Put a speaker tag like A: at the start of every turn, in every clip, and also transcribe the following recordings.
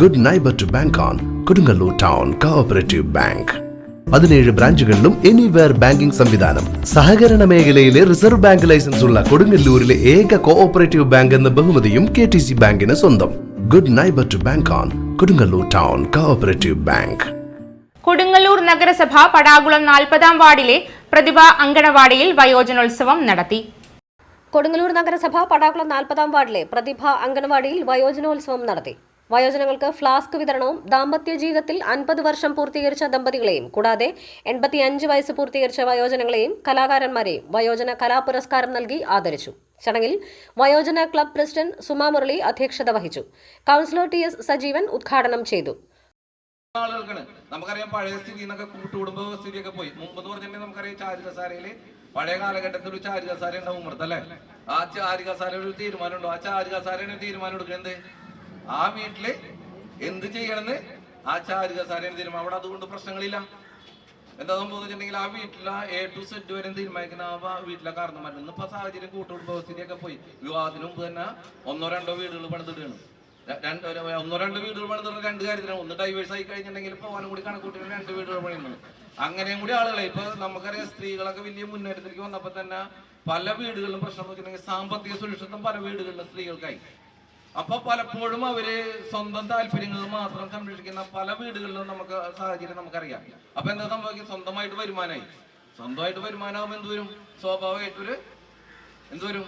A: Good neighbour to bank on Kodungallur town cooperative bank പതിനേഴ് ബ്രാഞ്ചുകളിലും anywhere banking സംവിധാനം. സഹകരണ മേഖലയിലെ റിസർവ് ബാങ്ക് ലൈസൻസ് ഉള്ള കൊടുങ്ങല്ലൂരിലെ ഏക കോഓപ്പറേറ്റീവ് ബാങ്ക് എന്ന ബഹുമതിയും കെ ടി സി ബാങ്കിന് സ്വന്തം. Good neighbour to bank on Kodungallur town cooperative bank
B: Kodungallur നഗരസഭ പടാകുളം നാൽപ്പതാം വാർഡിലെ പ്രതിഭ അങ്കണവാടിയിൽ വയോജനോത്സവം നടത്തി.
C: കൊടുങ്ങല്ലൂർ നഗരസഭ പടാകുളം നാൽപ്പതാം വാർഡിലെ പ്രതിഭ അങ്കണവാടിയിൽ വയോജനോത്സവം നടത്തി. വയോജനങ്ങൾക്ക് ഫ്ലാസ്ക് വിതരണവും ദാമ്പത്യ ജീവിതത്തിൽ അൻപത് വർഷം പൂർത്തീകരിച്ച ദമ്പതികളെയും കൂടാതെ എൺപത്തിയഞ്ച് വയസ്സ് പൂർത്തീകരിച്ച വയോജനങ്ങളെയും കലാകാരന്മാരെയും വയോജന കലാപുരസ്കാരം നൽകി ആദരിച്ചു. ചടങ്ങിൽ വയോജന ക്ലബ് പ്രസിഡന്റ് സുമാ മുരളി അധ്യക്ഷത വഹിച്ചു. കൗൺസിലർ ടി എസ് സജീവൻ ഉദ്ഘാടനം ചെയ്തു.
D: ആളുകൾക്കാണ് നമുക്കറിയാം പഴയ സ്ഥിതി എന്നൊക്കെ കൂട്ടുകുടുംബ സ്ഥിതിയൊക്കെ പോയി. മുമ്പ് എന്ന് പറഞ്ഞിട്ടുണ്ടെങ്കിൽ നമുക്കറിയാം ചാരികസാരയിൽ പഴയ കാലഘട്ടത്തിൽ ഒരു ചാരികസാര ഉണ്ടാവും അല്ലേ? ആ ചാരികസാര ഒരു തീരുമാനം ഉണ്ടോ ആ ചാരികസാരയാണ് തീരുമാനം എടുക്കുന്നത് ആ വീട്ടിൽ എന്ത് ചെയ്യണമെന്ന് ആ ചാരുകസാരയാണ് തീരുമാനം അവിടെ അതുകൊണ്ട് പ്രശ്നങ്ങളില്ല. എന്താ സംഭവിച്ചിട്ടുണ്ടെങ്കിൽ ആ വീട്ടിലെ എ ടു സെറ്റ് വരെ തീരുമാനിക്കുന്ന ആ വീട്ടിലെ വീട്ടിലെ കാരണന്മാർ ഇന്നിപ്പോ സാഹചര്യം കൂട്ടുകുടുംബ സ്ഥിതിയൊക്കെ പോയി. വിവാഹത്തിന് മുമ്പ് തന്നെ ഒന്നോ രണ്ടോ വീടുകൾ പണിതിടുകയാണ്. രണ്ട് ഒന്നോ രണ്ടോ വീടുകൾ പണിതിട്ട് രണ്ട് കാര്യത്തിനാണ്. ഒന്ന് ഡൈവേഴ്സ് ആയി കഴിഞ്ഞിട്ടുണ്ടെങ്കിൽ പോകാനും കൂടി കണക്കൂട്ടി രണ്ട് വീടുകൾ പണിയുന്നത്. അങ്ങനെയും കൂടി ആളുകളെ ഇപ്പൊ നമുക്കറിയാം സ്ത്രീകളൊക്കെ വലിയ മുന്നേറ്റത്തിലേക്ക് വന്നപ്പോ തന്നെ പല വീടുകളിലും പ്രശ്നം വെച്ചിട്ടുണ്ടെങ്കിൽ സാമ്പത്തിക സുരക്ഷിതം പല വീടുകളിലും സ്ത്രീകൾക്കായി. അപ്പൊ പലപ്പോഴും അവർ സ്വന്തം താല്പര്യങ്ങൾ മാത്രം സംരക്ഷിക്കുന്ന പല വീടുകളിലും നമുക്ക് സാഹചര്യം നമുക്കറിയാം. അപ്പൊ എന്താ സംഭവിക്കും സ്വന്തമായിട്ട് വരുമാനമായി. സ്വന്തമായിട്ട് വരുമാനമാകുമ്പോൾ എന്ത് വരും? സ്വാഭാവികമായിട്ടൊരു എന്ത് വരും?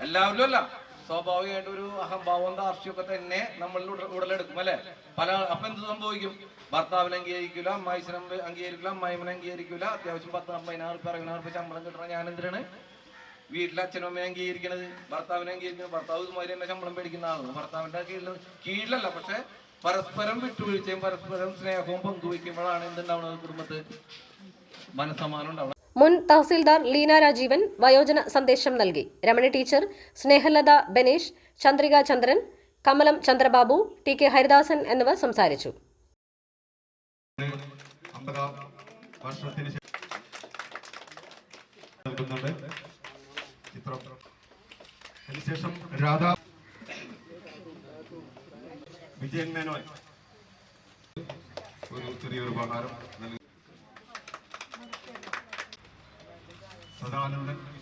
D: എല്ലാവരിലും അല്ല. സ്വാഭാവികമായിട്ട് ഒരു അഹംഭാവം ദാർഷ്ട്യമൊക്കെ തന്നെ നമ്മൾ ഉട- ഉടലെടുക്കും അല്ലെ? പല അപ്പൊ എന്ത് സംഭവിക്കും? ഭർത്താവിനെ അംഗീകരിക്കില്ല അമ്മായിസിനെ അംഗീകരിക്കില്ല അമ്മായിമനെ അംഗീകരിക്കില്ല അത്യാവശ്യം പത്ത് അമ്പതിനായിരം റുപ്യ അറുപതിനായിരം റുപ്യ ശമ്പളം കിട്ടണം ഞാൻ എന്തിനാണ്? വീട്ടിലെ അച്ഛനും അമ്മയും അംഗീകരിക്കണത് ഭർത്താവിനെ അംഗീകരിക്കുന്നത് ഭർത്താവ് ഇതുമാതിരി തന്നെ ശമ്പളം മേടിക്കുന്ന ആളാണ്. ഭർത്താവിന്റെ കീഴിൽ കീഴിലല്ല പക്ഷെ പരസ്പരം വിട്ടുവീഴ്ചയും പരസ്പരം സ്നേഹവും പങ്കുവയ്ക്കുമ്പോഴാണ് എന്തുണ്ടാവുന്നത് കുടുംബത്ത് മനസ്സമാനം ഉണ്ടാവുന്നത്.
C: മുൻ തഹസീൽദാർ ലീന രാജീവൻ വയോജന സന്ദേശം നൽകി. Ramani teacher Snehalatha Banesh Chandrika Chandran Kamalam Chandrababu T K Haridasan എന്നിവർ സംസാരിച്ചു.
E: വർഷത്തിന് നൽകുന്നുണ്ട് ചിത്രം അതിനുശേഷം രാധ. വിജയൻ മേനോൻ. ഒരു ചെറിയൊരു ഉപഹാരം നൽകി. സദാനന്ദൻ.